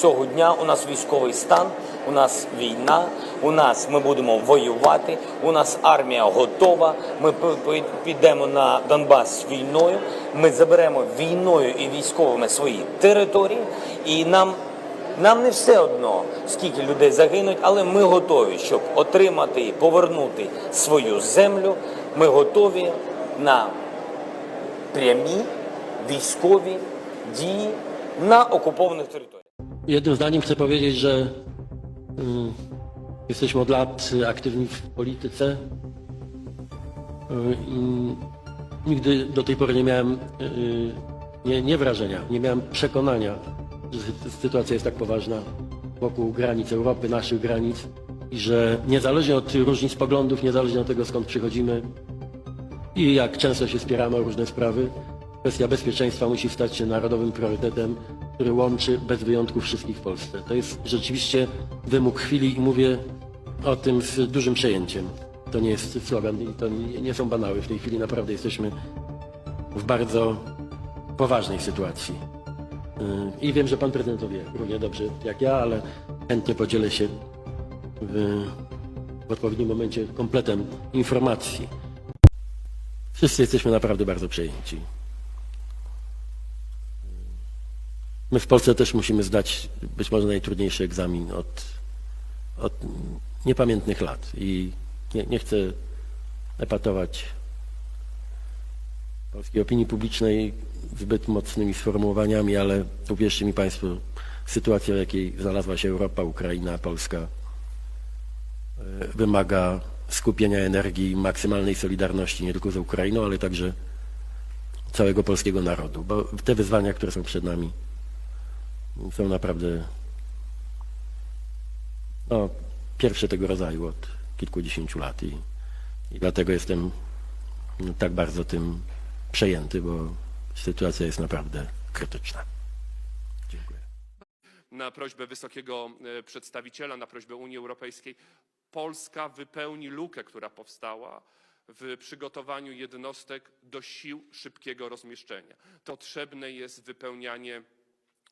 цього дня у нас військовий стан, у нас війна, у нас ми будемо воювати, у нас армія готова. Ми підемо на Донбас війною. Ми заберемо війною і військовими свої території, і нам. Нам не все одно, скільки людей загинуть, але ми готові, щоб отримати і повернути свою землю. Ми готові на прямі wійськові дії на окупованих територіях. Jednym zdaniem chcę powiedzieć, że mm, jesteśmy od lat aktywni w polityce. I nigdy do tej pory nie miałem y, nie, nie wrażenia, nie miałem przekonania, że sy- sytuacja jest tak poważna wokół granic Europy, naszych granic i że niezależnie od różnic poglądów, niezależnie od tego skąd przychodzimy i jak często się spieramy o różne sprawy, kwestia bezpieczeństwa musi stać się narodowym priorytetem, który łączy bez wyjątku wszystkich w Polsce. To jest rzeczywiście wymóg chwili i mówię o tym z dużym przejęciem. To nie jest slogan i to nie są banały. W tej chwili naprawdę jesteśmy w bardzo poważnej sytuacji. Yy, I wiem, że pan prezydent to wie równie dobrze jak ja, ale chętnie podzielę się w, w odpowiednim momencie kompletem informacji. Wszyscy jesteśmy naprawdę bardzo przejęci. My w Polsce też musimy zdać być może najtrudniejszy egzamin od, od niepamiętnych lat i nie, nie chcę epatować polskiej opinii publicznej zbyt mocnymi sformułowaniami, ale uwierzcie mi Państwo, sytuacja, w jakiej znalazła się Europa, Ukraina, Polska, e, wymaga skupienia energii, maksymalnej solidarności nie tylko z Ukrainą, ale także całego polskiego narodu, bo te wyzwania, które są przed nami, są naprawdę no, pierwsze tego rodzaju od kilkudziesięciu lat i, i dlatego jestem no, tak bardzo tym przejęty, bo sytuacja jest naprawdę krytyczna. Dziękuję. na prośbę wysokiego e, przedstawiciela, na prośbę Unii Europejskiej, Polska wypełni lukę, która powstała w przygotowaniu jednostek do sił szybkiego rozmieszczenia. Potrzebne jest wypełnianie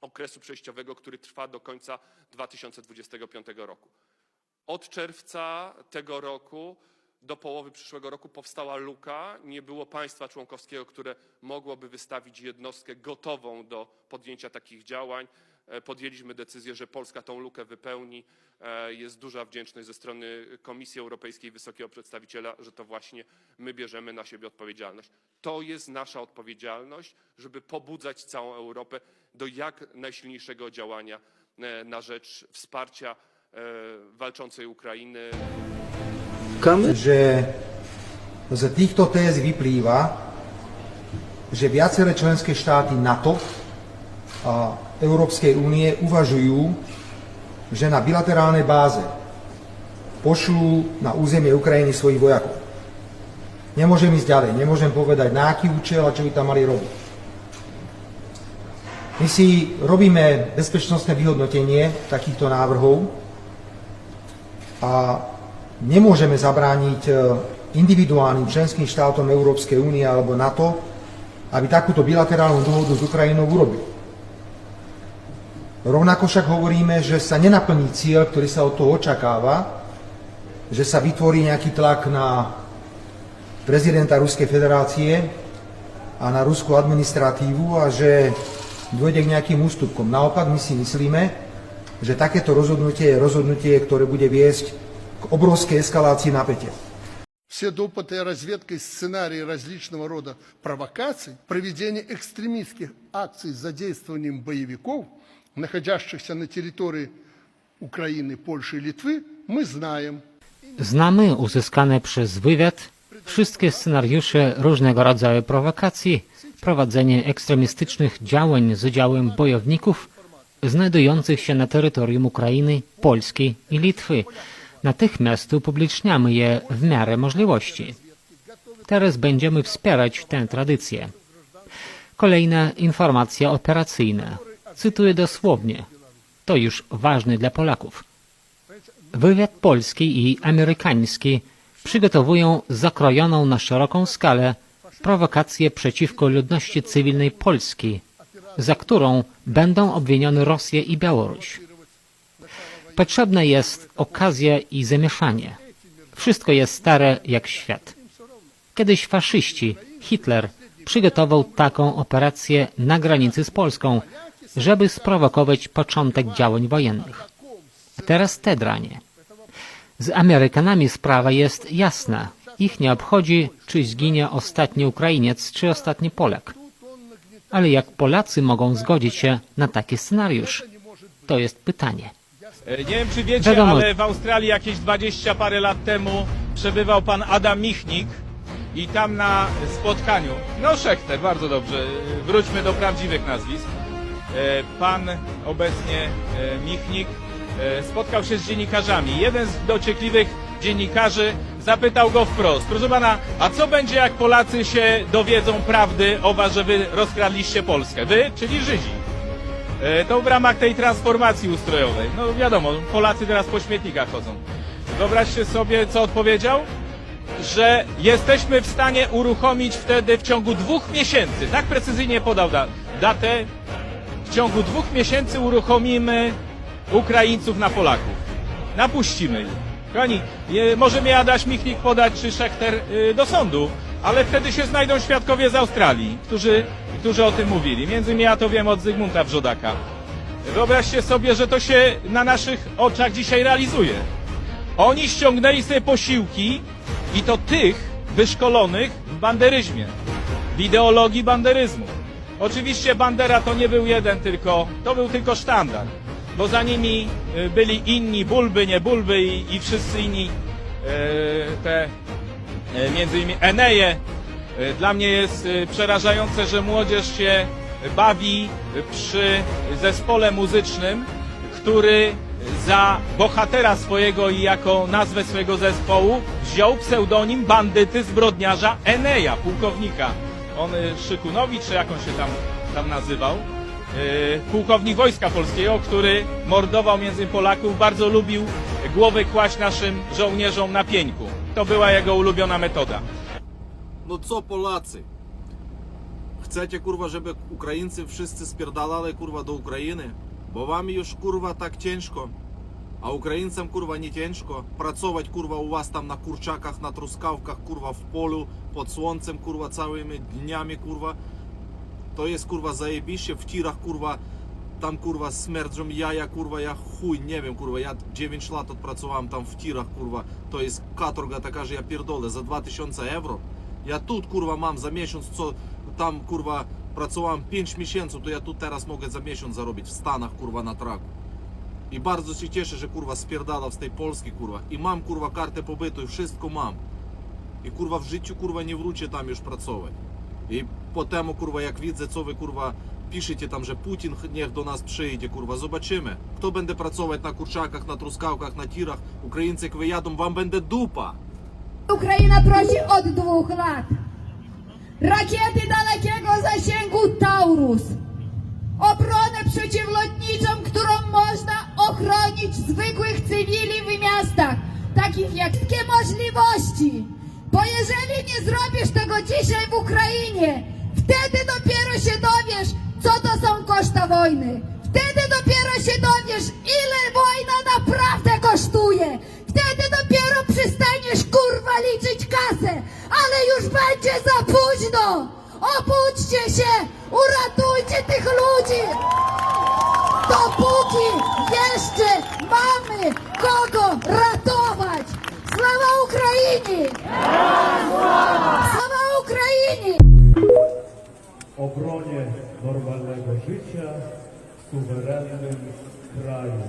okresu przejściowego, który trwa do końca 2025 roku. Od czerwca tego roku do połowy przyszłego roku powstała luka. Nie było państwa członkowskiego, które mogłoby wystawić jednostkę gotową do podjęcia takich działań. E, Podjęliśmy decyzję, że Polska tą lukę wypełni. E, Jest duża wdzięczność ze strony Komisji Europejskiej, wysokiego przedstawiciela, że to właśnie my bierzemy na siebie odpowiedzialność. To jest nasza odpowiedzialność, żeby pobudzać całą Europę do jak najsilniejszego działania e, na rzecz wsparcia walczącej Ukrainy, že z týchto téz vyplýva, že viaceré členské štáty NATO Európskej únie uvažujú, že na bilaterálnej báze pošlú na územie Ukrajiny svojich vojakov. Nemôžem ísť ďalej, nemôžem povedať na aký účel a čo by tam mali robiť. My si robíme bezpečnostné vyhodnotenie takýchto návrhov a nemôžeme zabrániť e, individuálnym členským štátom Európskej únie alebo NATO, aby takúto bilaterálnu dohodu s Ukrajinou urobili. Rovnako však hovoríme, že sa nenaplní cieľ, ktorý sa od toho očakáva, že sa vytvorí nejaký tlak na prezidenta Ruskej federácie a na ruskú administratívu a že dôjde k nejakým ústupkom. Naopak my si myslíme, že takéto rozhodnutie je rozhodnutie, ktoré bude viesť k obrovskej eskalácii napätia. все допыты разведкой сценарии различного рода провокаций, проведение экстремистских акций с задействованием боевиков, находящихся на территории Украины, Польши и Литвы, мы знаем. Znamy uzyskane przez wywiad wszystkie scenariusze różnego rodzaju prowokacji, prowadzenie ekstremistycznych działań z udziałem bojowników znajdujących się na terytorium Ukrainy, Polski i Litwy. Natychmiast upubliczniamy je w miarę możliwości. Teraz będziemy wspierać tę tradycję. Kolejna informacja operacyjna. Cytuję dosłownie. To już ważne dla Polaków. Wywiad polski i amerykański przygotowują zakrojoną na szeroką skalę prowokację przeciwko ludności cywilnej Polski za którą będą obwinione Rosja i Białoruś. Potrzebna jest okazja i zamieszanie. Wszystko jest stare jak świat. Kiedyś faszyści, Hitler, przygotował taką operację na granicy z Polską, żeby sprowokować początek działań wojennych. Teraz te dranie. Z Amerykanami sprawa jest jasna. Ich nie obchodzi, czy zginie ostatni Ukrainiec, czy ostatni Polak. Ale jak Polacy mogą zgodzić się na taki scenariusz? To jest pytanie. E, Nie wiem, czy wiecie, Wiadomo. ale w Australii jakieś 20 parę lat temu przebywał pan Adam Michnik i tam na spotkaniu, no Szechter, bardzo dobrze, e, wróćmy do prawdziwych nazwisk. E, Pan obecnie e, Michnik e, spotkał się z dziennikarzami. Jeden z dociekliwych dziennikarzy zapytał go wprost, proszę pana, a co będzie jak Polacy się dowiedzą prawdy o was, że wy rozkradliście Polskę? Wy, czyli Żydzi. To w ramach tej transformacji ustrojowej. No wiadomo, Polacy teraz po śmietnikach chodzą. Wyobraźcie sobie, co odpowiedział? Że jesteśmy w stanie uruchomić wtedy w ciągu dwóch miesięcy, tak precyzyjnie podał da datę, w ciągu dwóch miesięcy uruchomimy Ukraińców na Polaków. Napuścimy ich. Kochani, je, może mnie Adaś Michnik podać czy Szechter y, do sądu, ale wtedy się znajdą świadkowie z Australii, którzy, którzy o tym mówili. Między innymi ja to wiem od Zygmunta Wrzodaka. Wyobraźcie sobie, że to się na naszych oczach dzisiaj realizuje. Oni ściągnęli sobie posiłki i to tych wyszkolonych w banderyzmie, w ideologii banderyzmu. Oczywiście Bandera to nie był jeden tylko, to był tylko sztandar, bo za nimi y, byli inni, Bulby, nie Bulby i, i wszyscy inni, y, te e, między innymi Eneje. Dla mnie jest przerażające, że młodzież się bawi przy zespole muzycznym, który za bohatera swojego i jako nazwę swojego zespołu wziął pseudonim bandyty zbrodniarza Eneja, pułkownika. On e, Szykunowicz, czy jak on się tam, tam nazywał? E, Pułkownik Wojska Polskiego, który mordował między Polaków, bardzo lubił głowy kłaść naszym żołnierzom na pieńku. To była jego ulubiona metoda. No co Polacy? Chcecie kurwa, żeby Ukraińcy wszyscy spierdalali kurwa do Ukrainy? Bo wam już kurwa tak ciężko. A Ukraińcom kurwa nie ciężko. Pracować kurwa u was tam na kurczakach, na truskawkach, kurwa w polu, pod słońcem kurwa całymi dniami kurwa. To jest kurwa zajebiście w tirach kurwa. Tam kurwa smierdzą jaja kurwa, ja chuj nie wiem kurwa, ja 9 lat odpracowałem tam w tirach kurwa. To jest katorga taka, że ja pierdolę za 2000 euro. Ja тут kurwa mam za miesiąc, co tam kurwa pracowałem 5 miesięcy, to ja tu teraz mogę za miesiąc zarobić w Stanach kurwa na traku. I bardzo się cieszę, że kurwa spierdala z tej Polski kurwa. I mam kurwa kartę pobytu i wszystko mam. I kurwa w życiu kurwa nie wrócę tam już pracować. I potem kurwa jak widzę co wy kurwa piszecie tam, że Putin niech do nas przyjdzie kurwa, zobaczymy. Kto będzie pracować na kurczakach, na truskawkach, na tirach, Ukraińcy jak wyjadą, wam będzie dupa. Ukraina prosi od dwóch lat. Rakiety dalekiego zasięgu Taurus. Obronę przeciwlotniczą, którą można ochronić zwykłych cywili w miastach, takich jak takie możliwości. Bo jeżeli nie zrobisz tego dzisiaj w Ukrainie, wtedy dopiero się dowiesz, co to są koszta wojny. Wtedy dopiero się dowiesz, нормального життя в суверенному краю.